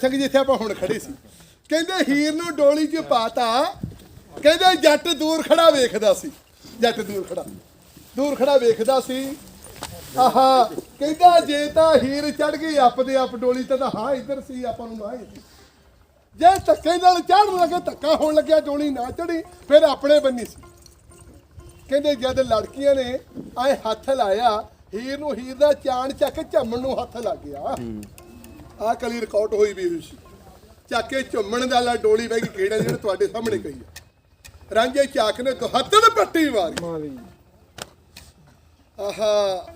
ਸਿੰਘ ਜਿੱਥੇ ਆਪਾਂ ਹੁਣ ਖੜੇ ਸੀ। ਕਹਿੰਦੇ ਹੀਰ ਨੂੰ ਡੋਲੀ 'ਚ ਪਾਤਾ, ਕਹਿੰਦੇ ਜੱਟ ਦੂਰ ਖੜਾ ਵੇਖਦਾ ਸੀ। ਜੱਟ ਦੂਰ ਖੜਾ। ਦੂਰ ਖੜਾ ਵੇਖਦਾ ਸੀ। ਆਹਾ, ਕਹਿੰਦਾ ਜੇ ਤਾਂ ਹੀਰ ਚੜ ਗਈ ਆਪਦੇ ਆਪ ਡੋਲੀ ਤੇ ਤਾਂ ਹਾਂ ਇੱਧਰ ਸੀ, ਆਪਾਂ ਨੂੰ ਨਾ ਹੀ ਜੇ ਧੱਕੇ ਨਾਲ ਚੜਨ ਲੱਗੇ, ਧੱਕਾ ਹੋਣ ਲੱਗਿਆ, ਡੋਲੀ ਨਾ ਚੜੀ ਫਿਰ ਆਪਣੇ ਬੰਨੀ ਸੀ। ਕਹਿੰਦੇ ਜਦ ਲੜਕੀਆਂ ਨੇ ਆਏ ਹੱਥ ਲਾਇਆ, ਹੀਰ ਨੂੰ ਹੀਰ ਦਾ ਚਾਣ ਚੱਕ ਝੰਮਣ ਨੂੰ ਹੱਥ ਲੱਗ ਗਿਆ। ਆਹ ਕਲੀ ਰਿਕਾਰਡ ਹੋਈ ਵੀ ਹੋਈ ਸੀ। ਚੱਕ ਕੇ ਝੁੰਮਣ ਦਾ ਲਾ ਡੋਲੀ ਬਹਿ ਗਈ ਕਿਹੜਾ ਜਿਹੜਾ ਤੁਹਾਡੇ ਸਾਹਮਣੇ ਕਹੀ ਆ। ਰਾਂਝੇ ਚਾਕ ਨੇ ਦੁਹੱਤਨ ਪੱਟੀ ਮਾਰੀ। ਆਹਾ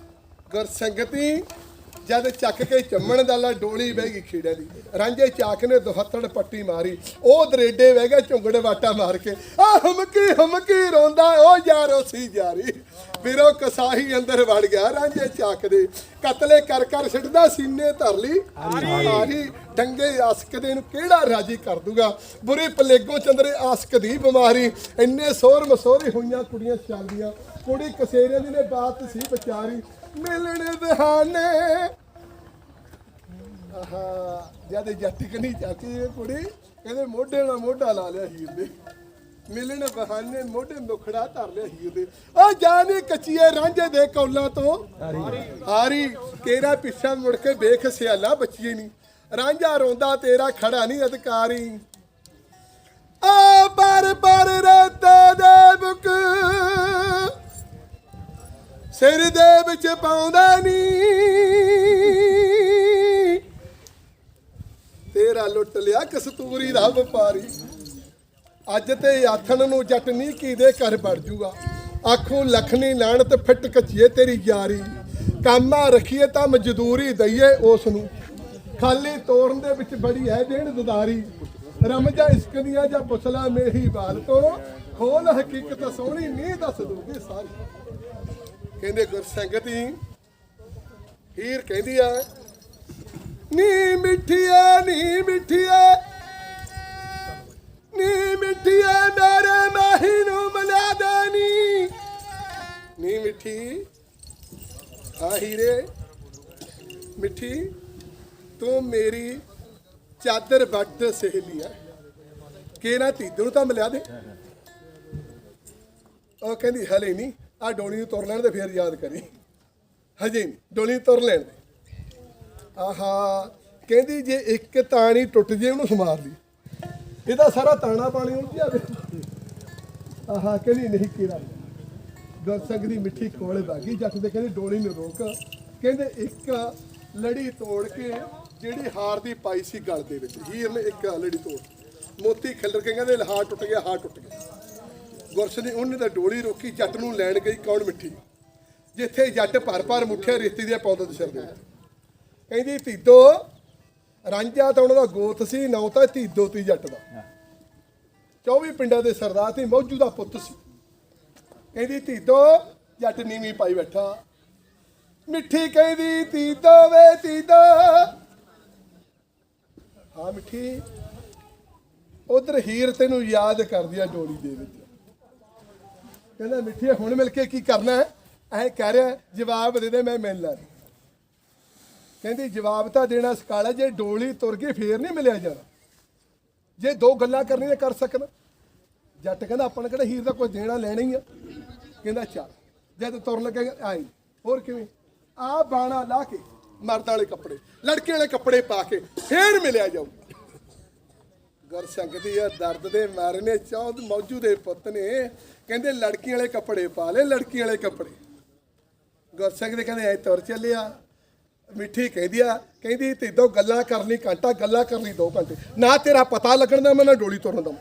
ਗੁਰਸੰਗਤੀ ਜਦ ਚੱਕ ਕੇ ਚੰਮਣ ਦਾ ਲਾ ਡੋਲੀ ਬਹਿ ਗਈ ਖੀੜੇ ਦੀ। ਰਾਂਝੇ ਚਾਕ ਨੇ ਦੁਹੱਤੜ ਪੱਟੀ ਮਾਰੀ। ਉਹ ਦਰੇਡੇ ਬਹਿ ਗਿਆ ਝੁੰਗੜ ਵਾਟਾ ਮਾਰ ਕੇ। ਆ ਹਮਕੀ ਹਮਕੀ ਰੋਂਦਾ ਉਹ ਯਾਰੋ ਸੀ ਜਾਰੀ ਵੀਰੋ ਕਸਾਹੀ ਅੰਦਰ ਵੜ ਗਿਆ ਰਾਂਝੇ ਚਾਕ ਦੇ। ਕਤਲੇ ਕਰ ਕਰ ਸਿੱਟਦਾ ਸੀਨੇ ਧਰ ਲਈ। ਆਰੀ ਡੰਗੇ ਆਸਕ ਦੇ ਨੂੰ ਕਿਹੜਾ ਰਾਜੀ ਕਰ ਦੂਗਾ? ਬੁਰੇ ਪਲੇਗੋਂ ਚੰਦਰੇ ਆਸਕ ਦੀ ਬਿਮਾਰੀ। ਇੰਨੇ ਸੋਰ ਮਸੋਰੀ ਹੋਈਆਂ ਕੁੜੀਆਂ ਚੱਲਦੀਆਂ ਕੁੜੀ ਕਸੇਰਿਆਂ ਦੀ ਨੇ ਬਾਤ ਸੀ ਵਿਚਾਰੀ। ਮਿਲਣ ਬਹਾਨੇ। ਆਹਾ ਜਦ ਜੱਟ ਕਨੀ ਚਾਚੀ, ਇਹ ਕੁੜੀ ਕਹਿੰਦੇ ਮੋਢੇ ਨਾਲ ਮੋਢਾ ਲਾ ਲਿਆ ਹੀਰ ਦੇ ਮਿਲਣ ਬਹਾਨੇ, ਮੋਢੇ ਮੁਖੜਾ ਧਰ ਲਿਆ ਹੀਰ ਦੇ ਉਹ ਜਾਨੀ ਕੱਚੀਏ ਰਾਂਝੇ ਦੇ ਕੌਲਾਂ ਤੋਂ। ਹਾਰੀ, ਤੇਰਾ ਪਿੱਛਾ ਮੁੜ ਕੇ ਵੇਖ ਸਿਆਲਾ ਬੱਚੀਏ ਨਹੀਂ ਰਾਂਝਾ ਰੋਂਦਾ, ਤੇਰਾ ਖੜਾ ਨਹੀਂ ਅਧਿਕਾਰੀ। ਆ ਪਰ ਪਰ ਰਤੇ ਦੇ ਬੁਕ ਸਿਰ ਦੇ ਵਿੱਚ ਪਾਉਂਦਾ ਨਹੀਂ ਤੇਰਾ ਲੁੱਟ ਲਿਆ ਕਸਤੂਰੀ ਦਾ ਵਪਾਰੀ। ਅੱਜ ਤੇ ਆਥਣ ਨੂੰ ਜੱਟ ਨਹੀਂ ਕੀਦੇ ਘਰ ਵੜ ਜੂਗਾ। ਆਖੂ, ਲਖਣੀ ਲਾਣਤ ਫਿੱਟ ਕੱਚੀਏ ਤੇਰੀ ਯਾਰੀ। ਕਾਮਾ ਰਖੀਏ ਤਾਂ ਮਜ਼ਦੂਰੀ ਦਈਏ ਉਸ ਨੂੰ ਖਾਲੀ ਤੋੜਨ ਦੇ ਵਿੱਚ ਬੜੀ ਹੈ ਦੇਣ ਦਦਾਰੀ। ਰਮਜਾ ਇਸ਼ਕ ਦੀਆਂ ਜਾਂ ਪੁਸਲਾ ਮੇਰੀ ਬਾਲ ਤੋਂ। ਖੋਲ ਹਕੀਕਤ ਸੋਹਣੀ ਨਹੀਂ ਦੱਸ ਦੂਗੀ ਸਾਰੀ। ਕਹਿੰਦੇ ਗੁਰਸੰਗਤੀ ਹੀਰ ਕਹਿੰਦੀ ਆ, ਨੀ ਮਿੱਠੀਏ ਨੀ ਮਿੱਠੀਏ ਨੀ ਮਿੱਠੀਏ, ਮੇਰੇ ਮਾਹੀ ਨੂੰ ਮਿਲਾ ਦੇਣੀ। ਨੀ ਮਿੱਠੀ, ਆ ਹੀਰੇ, ਮਿੱਠੀ, ਤੂੰ ਮੇਰੀ ਚਾਦਰ ਵੱਟ ਸਹੇਲੀ ਆ। ਕਿ ਨਾ ਧੀਦੂ ਤਾਂ ਮਿਲਿਆ ਦੇ? ਉਹ ਕਹਿੰਦੀ, ਹਲੇ ਨਹੀਂ। ਆ ਡੋਲੀ ਨੂੰ ਤੁਰ ਲੈਣ ਦੇ, ਫਿਰ ਯਾਦ ਕਰੀ। ਹਜੇ ਨਹੀਂ ਡੋਲੀ ਤੁਰ ਲੈਣ ਦੇ। ਆਹਾ, ਕਹਿੰਦੀ ਜੇ ਇੱਕ ਤਾਣੀ ਟੁੱਟ ਜੇ ਉਹਨੂੰ ਸਮਾਰ ਲਈ ਇਹਦਾ ਸਾਰਾ ਤਾਣਾ ਪਾਣੀ ਉਲਝ ਜਾਵੇ ਆਹਾ, ਕਹਿੰਦੀ ਨਹੀਂ ਕੀੜਾ। ਗੁਰਸੰਗ ਦੀ ਮਿੱਠੀ ਕੋਲੇ ਬਾਗੀ ਜੱਟ ਦੇ, ਕਹਿੰਦੇ ਡੋਲੀ ਨੂੰ ਰੋਕ। ਕਹਿੰਦੇ ਇੱਕ ਲੜੀ ਤੋੜ ਕੇ ਜਿਹੜੀ ਹਾਰ ਦੀ ਪਾਈ ਸੀ ਗਲ ਦੇ ਵਿੱਚ, ਹੀਰ ਨੇ ਇੱਕ ਲੜੀ ਤੋੜ। ਮੋਤੀ ਖਿਲਰ ਕੇ ਕਹਿੰਦੇ ਹਾਰ ਟੁੱਟ ਗਿਆ, ਹਾਰ ਟੁੱਟ ਗਿਆ। ਗੁਰਸ਼ ਨੇ ਉਹਨੇ ਤਾਂ ਡੋਲੀ ਰੋਕੀ, ਜੱਟ ਨੂੰ ਲੈਣ ਗਈ ਕੌਣ ਮਿੱਠੀ? ਜਿੱਥੇ ਜੱਟ ਭਰ ਭਰ ਮੁੱਠੇ ਰੇਤੀ ਦੇ ਪੌਦੇ ਸਿਰ ਕਹਿੰਦੀ, ਧੀਦੋ, ਰਾਂਝਾ ਤਾਂ ਉਹਨਾਂ ਦਾ ਗੋਤ ਸੀ, ਨੌ ਤਾਂ ਧੀਦੋ ਤੀ ਜੱਟ ਦਾ। 24 ਪਿੰਡਾਂ ਦੇ ਸਰਦਾਰ ਤੇ ਮੌਜੂ ਦਾ ਪੁੱਤ ਸੀ। ਕਹਿੰਦੀ, ਧੀਦੋ, ਜੱਟ ਨੀਵੀਂ ਪਾਈ ਬੈਠਾ। ਮਿੱਠੀ ਕਹਿੰਦੀ, ਧੀਦੋ ਵੇ, ਧੀਦੋ। ਹਾਂ, ਮਿੱਠੀ, ਉਧਰ ਹੀਰ ਤੈਨੂੰ ਯਾਦ ਕਰਦੀ ਆ ਡੋਲੀ ਦੇ ਵਿੱਚ। ਕਹਿੰਦਾ, ਮਿੱਠੀਏ, ਹੁਣ ਮਿਲ ਕੇ ਕੀ ਕਰਨਾ ਹੈ? ਐ ਕਹਿ ਰਿਹਾ, ਜਵਾਬ ਦੇ ਦੇ, ਮੈਂ ਮਿਲ ਲੈ। ਕਹਿੰਦੀ, ਜਵਾਬ ਤਾਂ ਦੇਣਾ ਸਕਾਲਾ, ਜੇ ਡੋਲੀ ਤੁਰ ਗਈ, ਫੇਰ ਨਹੀਂ ਮਿਲਿਆ ਜਾਣਾ। ਜੇ ਦੋ ਗੱਲਾਂ ਕਰਨੀਆਂ ਕਰ ਸਕਣ। ਜੱਟ ਕਹਿੰਦਾ, ਆਪਾਂ ਨੇ ਕਿਹੜਾ ਹੀਰ ਦਾ ਕੋਈ ਦੇਣਾ, ਲੈਣਾ ਹੀ ਆ। ਕਹਿੰਦਾ, ਚੱਲ ਜਦ ਤੁਰ ਲੱਗੇ ਆਈ ਹੋਰ ਕਿਵੇਂ? ਆ ਬਾਣਾ ਲਾ ਕੇ ਮਰਦ ਵਾਲੇ ਕੱਪੜੇ, ਲੜਕੇ ਵਾਲੇ ਕੱਪੜੇ ਪਾ ਕੇ ਫੇਰ ਮਿਲਿਆ ਜਾਊ ਗੁਰ ਸੰਗਤੀ ਆ ਦਰਦ ਦੇ ਮਾਰੇ ਨੇ, ਚੌਦ ਮੌਜੂ ਦੇ ਪੁੱਤ ਨੇ। ਕਹਿੰਦੇ, ਲੜਕੀ ਵਾਲੇ ਕੱਪੜੇ ਪਾ ਲੈ, ਲੜਕੀ ਵਾਲੇ ਕੱਪੜੇ। ਗੁਰਸਿੰਘ ਦੇ ਕਹਿੰਦੇ, ਐ ਤੁਰ ਚੱਲਿਆ। ਮਿੱਠੀ ਕਹਿੰਦੀ ਆ, ਕਹਿੰਦੀ ਤੇਦੋਂ ਗੱਲਾਂ ਕਰਨੀ, ਘੰਟਾ ਗੱਲਾਂ ਕਰਨੀ 2 ਘੰਟੇ। ਨਾ ਤੇਰਾ ਪਤਾ ਲੱਗਣ ਦਾ, ਮੈਂ ਨਾ ਡੋਲੀ ਤੁਰਨ ਦਾ।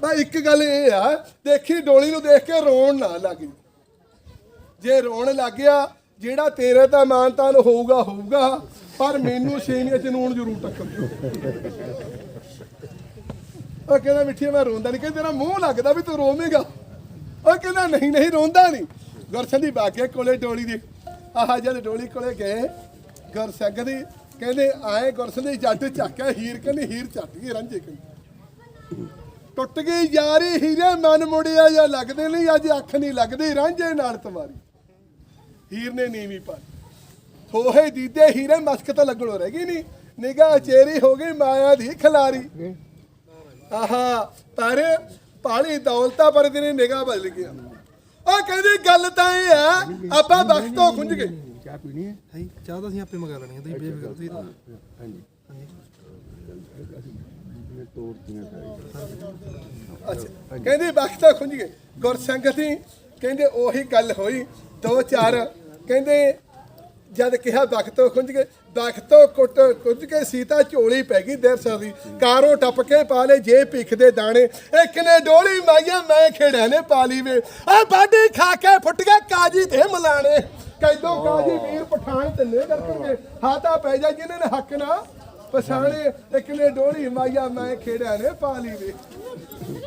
ਬਾ ਇੱਕ ਗੱਲ ਇਹ ਆ, ਦੇਖੀ ਡੋਲੀ ਨੂੰ ਦੇਖ ਕੇ ਰੋਣ ਨਾ ਲੱਗੀ ਜੇ ਰੋਣ ਲੱਗ ਗਿਆ, ਜਿਹੜਾ ਤੇਰੇ ਤਾਂ ਮਾਨਤਾਨ ਹੋਊਗਾ ਹੋਊਗਾ, ਪਰ ਮੈਨੂੰ ਸੇਨੀਆਂ ਚ ਨੂਣ ਜ਼ਰੂਰ ਟੱਕਰ ਉਹ ਕਹਿੰਦਾ, ਮਿੱਠੀ, ਮੈਂ ਰੋਂਦਾ ਨਹੀਂ ਕਹਿੰਦਾ, ਤੇਰਾ ਮੂੰਹ ਲੱਗਦਾ ਵੀ ਤੂੰ ਰੋਵੇਂਗਾ। ਉਹ ਕਹਿੰਦਾ, ਨਹੀਂ ਨਹੀਂ, ਰੋਂਦਾ ਨਹੀਂ ਗੁਰਸੰਘ ਦੀ ਬਾਗੇ ਕੋਲੇ ਡੋਲੀ ਦੀ, ਆਹ ਜਦ ਡੋਲੀ ਕੋਲੇ ਗਏ। ਗੁਰਸੰਘ ਦੀ ਕਹਿੰਦੇ, ਆਏ ਗੁਰਸੰਘ ਦੀ ਜੱਟ ਚੱਕਿਆ ਹੀਰ ਕਹਿੰਦੀ, ਹੀਰ ਚੱਟ ਗਈ, ਰਾਂਝੇ ਕਹਿੰਦੀ। ਟੁੱਟ ਗਈ ਯਾਰੀ ਹੀਰੇ, ਮਨ ਮੁੜਿਆ ਜਾਂ ਲੱਗਦੇ ਨਹੀਂ, ਅੱਜ ਅੱਖ ਨਹੀਂ ਲੱਗਦੀ, ਰਾਂਝੇ ਨਾਲ ਤੁਹਾਰੀ ਹੀਰ ਨੇ ਨੀਵੀਂ ਪਾਈ। ਹੋਏ ਦੀਦੇ ਹੀਰੇ ਮਸਕ ਤਾਂ ਲੱਗਣੋਂ ਰਹਿ ਗਈ ਨਹੀਂ ਨਿਗਾਹ ਚੇਰੀ ਹੋ ਗਈ, ਮਾਇਆ ਦੀ ਖਿਲਾਰੀ। ਆਹਾ ਪਰ ਪਾਲੀ ਦੌਲਤਾ ਪਰ ਤੇਰੀ ਨਿਗਾਹ ਬਦਲ ਗਿਆ ਉਹ ਕਹਿੰਦੀ ਗੱਲ ਤਾਂ ਇਹ ਆ ਆਪਾਂ ਵਕਤ ਤੋਂ ਖੁੰਝ ਗਏ। ਚਾਹ ਪੀਣੀ ਹੈ? ਹੈ ਚਾਹ ਤਾਂ ਅਸੀਂ ਆਪੇ ਮੰਗਾ ਲੈਣੀ ਹੈ ਤੁਸੀਂ ਬੇਫਿਕਰ ਤੁਸੀਂ ਤਾਂ। ਹਾਂਜੀ। ਅੱਛਾ ਕਹਿੰਦੀ ਵਕਤ ਤੋਂ ਖੁੰਝ ਗਏ। ਗੁਰਸੰਗਤੀ ਕਹਿੰਦੇ ਉਹੀ ਗੱਲ ਹੋਈ ਦੋ ਚਾਰ। ਕਹਿੰਦੇ ਜਦ ਕਿਹਾ ਵਕਤ ਤੋਂ ਖੁੰਝ ਗਏ। ਵਕਤ ਤੋਂ ਕੁੱਟ ਕੁੱਝ ਕੇ ਸੀਤਾ ਝੋਲੀ ਪੈ ਗਈ ਦੇਰ ਸਾਦੀ ਕਾਰੋਂ ਟੱਪ ਕੇ ਪਾ ਲੈ ਜੇ ਭਿੱਖ ਦੇ ਦਾਣੇ। ਇੱਕ ਨੇ ਡੋਲੀ ਮਾਈਆ, ਮੈਂ ਖੇੜਿਆ ਨੇ ਪਾਲੀ ਵੇ। ਆ ਬਾਡੀ ਖਾ ਕੇ ਫੁੱਟ ਗਿਆ ਕਾਜੀ ਤੇ ਮਲਾਣੇ। ਕੈਦੋਂ ਕਾਜੀ ਵੀਰ ਪਠਾਨ ਤਿੰਨੇ ਕਰਨਗੇ ਹਾਤਾ ਪੈ ਜਾ ਜਿਨ੍ਹਾਂ ਨੇ ਹੱਕ ਨਾ ਪਛਾਣੇ। ਇੱਕ ਨੇ ਡੋਲੀ ਮਾਈਆ, ਮੈਂ ਖੇੜਿਆ ਨੇ ਪਾ ਲਈ ਵੇ।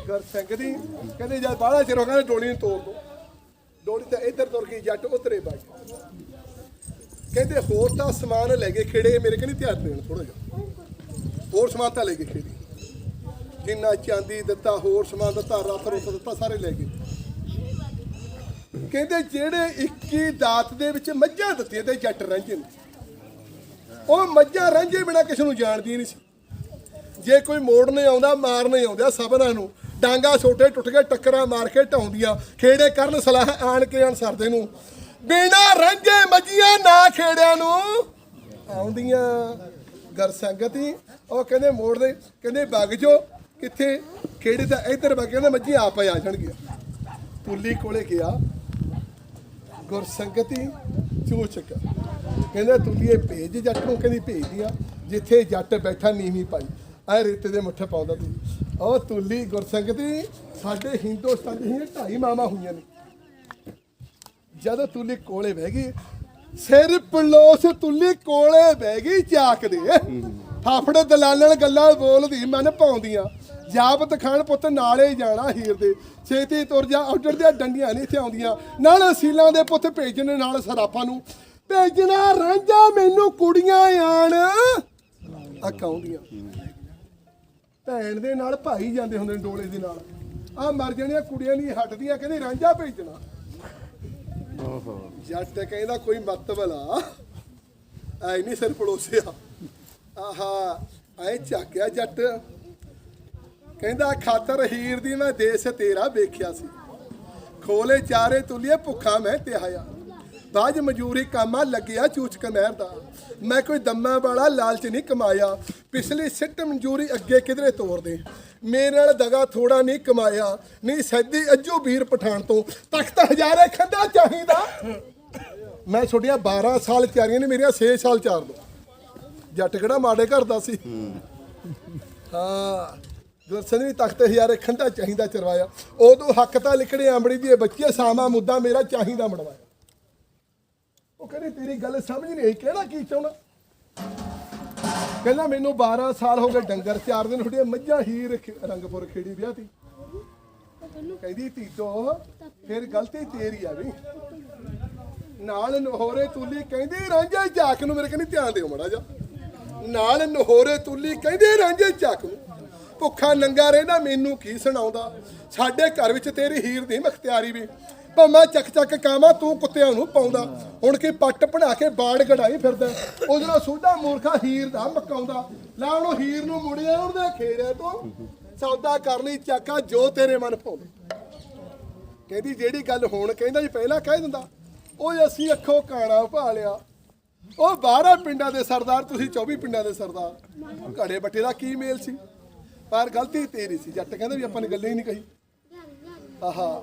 ਗੁਰ ਸਿੰਘ ਦੀ ਕਹਿੰਦੇ ਜਦ ਬਾਹਲਾ ਚਿਰ ਹੋ ਗਿਆ ਡੋਲੀ ਨੂੰ ਤੋੜ ਦੋ। ਡੋਲੀ ਤਾਂ ਇੱਧਰ ਤੁਰ ਗਈ, ਜੱਟ ਉਤਰੇ ਬਾਈ ਕਹਿੰਦੇ ਹੋਰ ਤਾਂ ਸਮਾਨ ਲੈ ਕੇ ਖੇੜੇ ਮੇਰੇ ਕਹਿੰਦੇ ਧਿਆਨ ਦੇਣ ਥੋੜਾ ਜਿਹਾ। ਹੋਰ ਸਮਾਨ ਤਾਂ ਲੈ ਕੇ ਖੇੜੀ। ਜਿੰਨਾ ਚਾਂਦੀ ਦਿੱਤਾ, ਹੋਰ ਸਮਾਨ ਦਿੱਤਾ ਰੱਥ ਰੁੱਤ ਦਿੱਤਾ, ਸਾਰੇ ਲੈ ਗਏ। ਕਹਿੰਦੇ ਜਿਹੜੇ 21 ਦਾਤ ਦੇ ਵਿੱਚ ਮੱਝਾਂ ਦਿੱਤੀਆਂ ਤੇ ਜੱਟ ਰਾਂਝੇ ਨੇ। ਉਹ ਮੱਝਾਂ ਰਾਂਝੇ ਬਿਨਾ ਕਿਸੇ ਨੂੰ ਜਾਣਦੀ ਨਹੀਂ ਸੀ। ਜੇ ਕੋਈ ਮੋੜਨੇ ਆਉਂਦਾ ਮਾਰਨੇ ਆਉਂਦਾ, ਸਭਨਾਂ ਨੂੰ ਡਾਂਗਾ ਛੋਟੇ ਟੁੱਟ ਕੇ, ਟੱਕਰਾਂ ਮਾਰ ਕੇ ਢਾਉਂਦੀਆਂ। ਖੇੜੇ ਕਰਨ ਸਲਾਹ ਆਣ ਕੇ ਅਨਸਰਦੇ ਨੂੰ। ਬਿਨਾ ਰਾਂਝੇ ਮੱਝੀਆਂ ਨਾ ਖੇੜਿਆਂ ਨੂੰ। ਆਉਂਦੀਆਂ ਗਰ ਸੰਗਤੀ। ਉਹ ਕਹਿੰਦੇ ਮੋੜ ਦੇ, ਕਹਿੰਦੇ ਵਗ ਜੋ ਕਿੱਥੇ? ਖੇੜੇ ਤਾਂ ਇੱਧਰ ਵਗ ਕਹਿੰਦੇ ਮੱਝੀ ਆਪ ਆ ਜਾਣਗੀਆਂ। ਪੁੱਲੀ ਕੋਲੇ ਗਿਆ। ਗੁਰ ਸੰਗਤੀ ਚੂਚਕ। ਕਹਿੰਦਾ ਤੁਲੀਏ ਭੇਜ ਜੱਟ ਨੂੰ, ਕਹਿੰਦੀ ਭੇਜ ਦਿਆ। ਜਿੱਥੇ ਜੱਟ ਬੈਠਾ ਨੀਵੀਂ ਪਾਈ। ਐ ਰੇਤੇ ਦੇ ਮੁੱਠ ਪਾਉਂਦਾ ਤੂੰ। ਉਹ ਤੁਲੀ ਗੁਰਸੰਗਤੀ ਸਾਡੇ ਹਿੰਦੁਸਤਾਨ ਦੀਆਂ ਢਾਈ ਮਾਮਾ ਹੋਈਆਂ ਨੇ। ਜਦੋਂ ਤੁਲੀ ਕੋਲੇ ਬਹਿ ਗਈ, ਸਿਰ ਪਲੋਸ ਤੁਲੀ ਕੋਲੇ ਬਹਿ ਗਈ ਚਾਕਦੇ ਫਾਫੜ ਦਲਾਲਣ ਗੱਲਾਂ ਬੋਲਦੀ, ਮਨ ਪਾਉਂਦੀਆਂ ਜਾਪਤ ਖਾਨ ਪੁੱਤ ਨਾਲੇ ਹੀ ਜਾਣਾ ਹੀਰ ਦੇ। ਛੇਤੀ ਤੁਰ ਜਾ ਆਰਡਰ ਦੀਆਂ ਡੰਡੀਆਂ ਨਹੀਂ ਇੱਥੇ ਆਉਂਦੀਆਂ ਨਾਲ ਅਸੀਲਾਂ ਦੇ ਪੁੱਤ ਭੇਜਣ ਨਾਲ ਸਰਾਫਾਂ ਨੂੰ। ਭੇਜਣਾ ਰਾਂਝਾ, ਮੈਨੂੰ ਕੁੜੀਆਂ ਆਣ। ਅਕਾਉਂਦੀਆਂ ਭੈਣ ਦੇ ਨਾਲ ਭਾਈ ਜਾਂਦੇ ਹੁੰਦੇ ਨੇ ਡੋਲੇ ਦੇ ਨਾਲ। ਆ ਮਰ ਜਾਣੀਆਂ, ਕੁੜੀਆਂ ਨਹੀਂ ਹਟਦੀਆਂ, ਕਹਿੰਦੇ ਰਾਂਝਾ ਭੇਜਣਾ। ਓਹੋ ਜੱਟ ਕਹਿੰਦਾ ਕੋਈ ਮਤਬਲਾ ਐ ਨਹੀਂ ਸਿਰ ਪੜੋਸਿਆ। ਆਹਾ, ਐ ਝਾਕਿਆ ਜੱਟ। ਕਹਿੰਦਾ, ਖਾਤਰ ਹੀਰ ਦੀ ਮੈਂ ਦੇਸ ਤੇਰਾ ਵੇਖਿਆ ਸੀ। ਖੋਲੇ ਚਾਰੇ ਤੁਲੀਏ ਭੁੱਖਾ ਮੈਂ ਤਿਹਾਇਆ। ਬਾਜ ਮਜੂਰੀ ਕਾਮਾ ਲੱਗਿਆ ਚੂਚਕ ਕਮਹਿਰ ਦਾ। ਮੈਂ ਕੋਈ ਦੰਮਾ ਵਾਲਾ ਲਾਲਚ ਨਹੀਂ ਕਮਾਇਆ। ਪਿਛਲੀ ਸਿੱਟ ਮਨਜੂਰੀ ਅੱਗੇ ਕਿਧਰੇ ਤੋਰ ਦੇ ਮੇਰੇ ਨਾਲ ਦਗਾ ਥੋੜਾ ਨਹੀਂ ਕਮਾਇਆ। ਨਹੀਂ ਸੈਦੀ ਅੱਜੂ ਵੀਰ ਪਠਾਨ ਤੋਂ। ਤਖਤ ਹਜ਼ਾਰੇ ਖੰਡਾ ਚਾਹੀਦਾ। ਮੈਂ ਛੋਟੀਆਂ 12 ਸਾਲ ਚਾਰੀਆਂ ਨੇ, ਮੇਰੀਆਂ 6 ਸਾਲ ਚਾਰ ਦੋ। ਜੱਟ ਕਿਹੜਾ ਮਾੜੇ ਘਰ ਦਾ ਸੀ? ਹਾਂ ਗੁਰਸਨ ਵੀ ਤਖਤ ਹਜ਼ਾਰੇ ਖੰਡਾ ਚਾਹੀਦਾ ਚਰਵਾਇਆ। ਉਦੋਂ ਹੱਕ ਤਾਂ ਲਿਖੜੇ ਆਂਬੜੀ ਦੀ ਬੱਚੀ ਸਾਮਾ ਮੁੱਦਾ ਮੇਰਾ ਚਾਹੀਦਾ ਮੜਵਾਇਆ। ਉਹ ਕਹਿੰਦੀ, ਤੇਰੀ ਗੱਲ ਸਮਝ ਨਹੀਂ ਆਈ, ਕਿਹੜਾ ਕੀ ਚਾਹੁੰਦਾ? ਕਹਿੰਦਾ, ਮੈਨੂੰ 12 ਸਾਲ ਹੋ ਗਏ ਡੰਗਰ ਚਾਰ ਦਿਨ ਛੁੱਟੀਆਂ ਮੱਝਾਂ ਹੀ ਰਖ- ਰੰਗਪੁਰ ਖੇੜੀ ਵਿਆਹ ਕਹਿੰਦੀ ਤੀਤੋ ਫਿਰ ਗਲਤੀ ਤੇਰੀ ਆ ਵੀ। ਨਾਲ ਨਹੋਰੇ ਤੁਲੀ ਕਹਿੰਦੇ, ਰਾਂਝੇ ਝਾਕ ਨੂੰ ਮੇਰੇ ਕਹਿੰਦੀ, ਧਿਆਨ ਦਿਓ ਮੜਾ ਜਾ ਨਾਲ ਨਹੋਰੇ ਤੁਲੀ ਕਹਿੰਦੇ, ਰਾਂਝੇ ਝਾਕ ਨੂੰ। ਭੁੱਖਾ ਨੰਗਾ ਰਹਿੰਦਾ, ਮੈਨੂੰ ਕੀ ਸੁਣਾਉਂਦਾ? ਸਾਡੇ ਘਰ ਵਿੱਚ ਤੇਰੀ ਹੀਰ ਦੀ ਮਖਤਿਆਰੀ ਵੀ। ਭਾਵੇਂ ਚੱਕ ਚੱਕ ਕਾਵਾਂ ਤੂੰ ਕੁੱਤਿਆਂ ਨੂੰ ਪਾਉਂਦਾ। ਹੁਣ ਕੀ ਪੱਟ ਬਣਾ ਕੇ ਬਾੜ ਗੜਾਈ ਫਿਰਦਾ ਉਹਦੇ ਨਾਲ ਸੋਢਾ ਮੂਰਖਾ ਹੀਰ ਦਾ ਮਕਾਉਂਦਾ, ਲੈ ਉਹਨੂੰ ਹੀਰ ਨੂੰ ਮੁੜਿਆ ਉਹਦੇ ਖੇੜੇ ਤੋਂ। ਸੌਦਾ ਕਰ ਲਈ, ਚਾਕਾ ਜੋ ਤੇਰੇ ਮਨ ਭਾਉਂਦੇ। ਕਹਿੰਦੀ, ਜਿਹੜੀ ਗੱਲ ਹੁਣ ਕਹਿੰਦਾ ਜੀ ਪਹਿਲਾਂ ਕਹਿ ਦਿੰਦਾ। ਉਹ ਅਸੀਂ ਅੱਖੋਂ ਕਾਣਾ ਭਾਲਿਆ। ਉਹ 12 ਪਿੰਡਾਂ ਦੇ ਸਰਦਾਰ, ਤੁਸੀਂ 24 ਪਿੰਡਾਂ ਦੇ ਸਰਦਾਰ। ਘੜੇ ਬੱਟੇ ਦਾ ਕੀ ਮੇਲ ਸੀ? ਪਰ ਗਲਤੀ ਤੇਰੀ ਸੀ, ਜੱਟ ਕਹਿੰਦਾ ਵੀ ਆਪਾਂ ਨੇ ਗੱਲ ਹੀ ਨਹੀਂ ਕਹੀ। ਆਹਾ,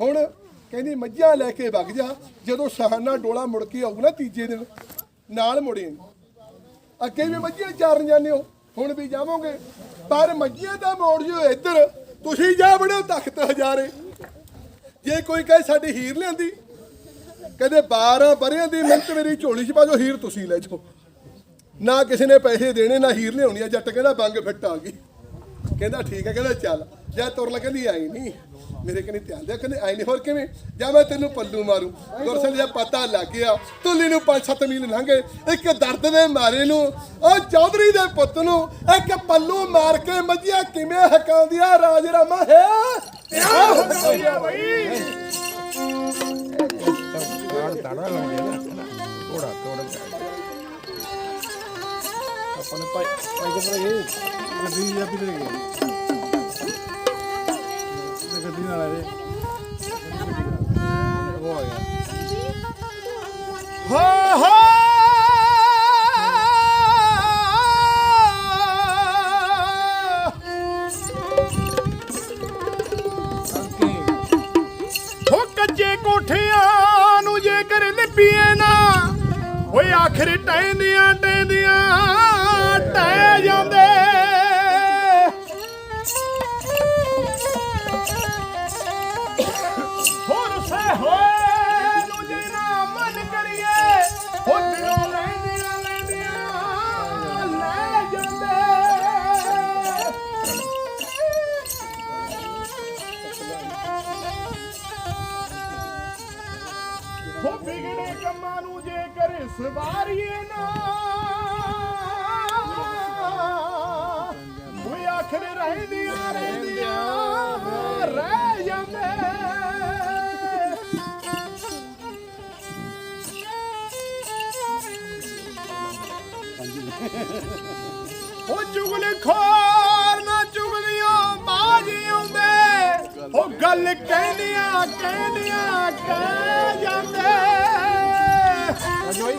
ਹੁਣ ਕਹਿੰਦੀ, ਮੱਝਾਂ ਲੈ ਕੇ ਵਗ ਜਾ, ਜਦੋਂ ਸਹਾਨਾ ਡੋਲਾ ਮੁੜ ਕੇ ਆਊ ਨਾ ਤੀਜੇ ਦਿਨ, ਨਾਲ ਮੁੜੇ ਅੱਗੇ ਵੀ ਮੱਝੀਆਂ ਚਾਰਨ ਜਾਂਦੇ ਹੋ, ਹੁਣ ਵੀ ਜਾਵੋਗੇ। ਪਰ ਮੱਝੀਆਂ ਦਾ ਮੋੜ ਜਿਓ ਇੱਧਰ, ਤੁਸੀਂ ਜਾ ਬੜੋ ਤਖਤ ਹਜ਼ਾਰੇ। ਜੇ ਕੋਈ ਕਹੇ, ਸਾਡੀ ਹੀਰ ਲਿਆਂਦੀ? ਕਹਿੰਦੇ 12 ਬਰਿਆਂ ਦੀ ਮਿਹਨਤ ਮੇਰੀ ਝੋਲੀ 'ਚ ਪਾ ਜੋ ਹੀਰ ਤੁਸੀਂ ਲੈ ਜਾਓ। ਨਾ ਕਿਸੇ ਨੇ ਪੈਸੇ ਦੇਣੇ, ਨਾ ਹੀਰ ਲਿਆਉਣੀ ਆ, ਜੱਟ ਕਹਿੰਦਾ, ਬੰਗ ਫਿੱਟ ਆ ਗਈ। ਕਹਿੰਦਾ ਠੀਕ ਹੈ ਕਹਿੰਦਾ ਚੱਲ। ਜਾਂ ਤੁਰ ਲੱਗੇ ਨਹੀਂ ਆਈ ਨਹੀਂ ਮੇਰੇ ਕਨੇ ਧਿਆਨ ਦੇ, ਕਹਿੰਦੇ ਆਈ ਨਹੀਂ ਹੋਰ ਕਿਵੇਂ? ਜਾਂ ਮੈਂ ਤੈਨੂੰ ਪੱਲੂ ਮਾਰੂ। ਗੁਰਸਨ ਦਾ ਪਤਾ ਲੱਗ ਗਿਆ ਤੁਲੀ ਨੂੰ 5-7 ਮੀਲ ਲੰਘੇ। ਇੱਕ ਦਰਦ ਦੇ ਮਾਰੇ ਨੂੰ, ਉਹ ਚੌਧਰੀ ਦੇ ਪੁੱਤ ਨੂੰ ਇੱਕ ਪੱਲੂ ਮਾਰ ਕੇ ਮੱਝੀਆਂ ਕਿਵੇਂ ਹਕਾਉਂਦੀਆਂ ਰਾਜ ਰਾਮਾ, ਹੈ? ਵਿਆਹ ਪਾਈ ਪਾਈ ਕੋਲ ਇਹ ਗੱਡੀ ਜਾਂ ਕੱਚੇ ਕੋਠਿਆਂ ਨੂੰ ਜੇਕਰ ਲਿਪੀਏ ਨਾ ਓਏ ਆਖਰ ਟੈਂਦੀਆਂ ਟੈਂਦੀਆਂ ਟੈ ਜਾਂਦੇ ਆਖਰ ਰਹਿੰਦੀਆਂ ਰਹਿੰਦੀਆਂ ਰਹਿ ਜਾਂਦੇ। ਉਹ ਚੁਗਲ ਖੋਰ ਨਾ ਚੁਗਲੀਆਂ ਬਾਜੀ ਆਉਂਦੇ ਉਹ ਗੱਲ ਕਹਿੰਦੀਆਂ ਕਹਿੰਦੀਆਂ ਕਹਿ ਜਾਂਦੇ। ਅਜੋਈ।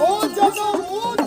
ও জগম ও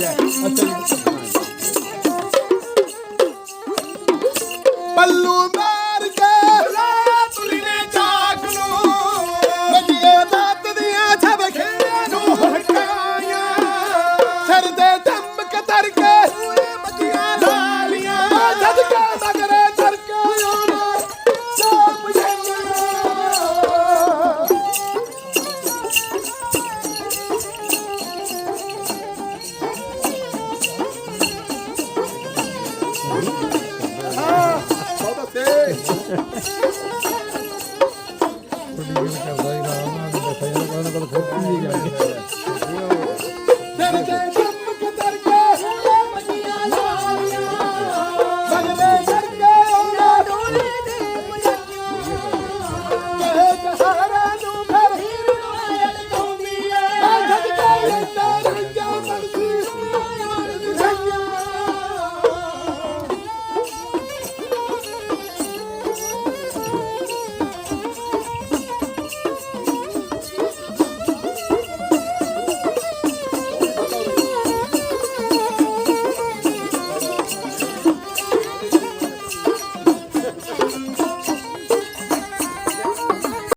that.